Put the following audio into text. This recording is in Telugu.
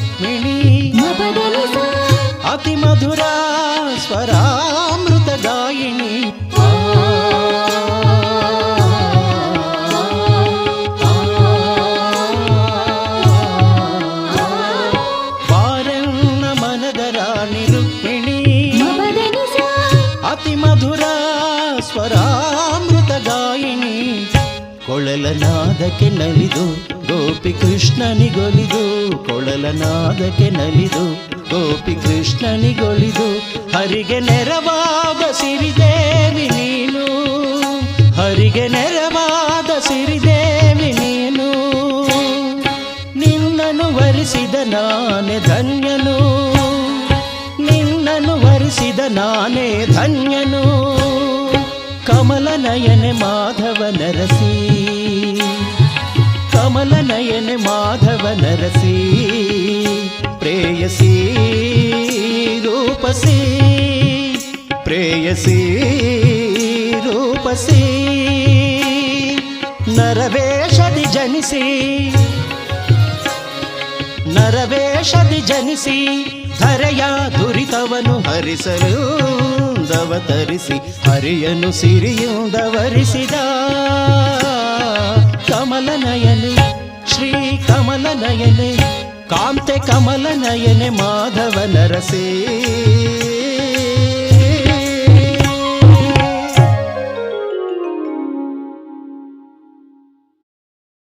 రుక్మిణి. అతి మధురా స్వరామృత గాయిని వారన్న మనదరాని రుక్మిణి. అతి మధురా స్వరామృత గాయిని కొళల నాదకి ಗೋಪಿ ಕೃಷ್ಣನಿಗೊಲಿದು, ಕೊಳಲನಾದಕ್ಕೆ ನಲಿದು, ಗೋಪಿ ಕೃಷ್ಣನಿಗೊಲಿದು, ಹರಿಗೆ ನೆರವಾದ ಸಿರಿದೇವಿ ನೀನು. ಹರಿಗೆ ನೆರವಾದ ಸಿರಿದೇವಿ ನೀನು. ನಿನ್ನನು ವರಿಸಿದ ನಾನೇ ಧನ್ಯನು. ನಿನ್ನನು ವರಿಸಿದ ನಾನೇ ಧನ್ಯನು. ಕಮಲ ನಯನೆ ಮಾಧವ ನರಸಿ ಪ್ರೇಯಸಿ ರೂಪಸಿ ಪ್ರೇಯಸಿ ರೂಪಸಿ ನರವೇಷದಿ ಜನಿಸಿ ನರವೇಷದಿ ಜನಿಸಿ ಧರೆಯ ದುರಿತವನು ಹರಿಸಲು ದವತರಿಸಿ ಹರಿಯನು ಸಿರಿಯುಂದವರಿಸಿದ ಕಮಲ ನಯನೆ ಶ್ರೀ ಕಮಲ ನಯನೆ ಕಾಂತೆ ಕಮಲ ನಯನೆ ಮಾಧವ ನರಸೇ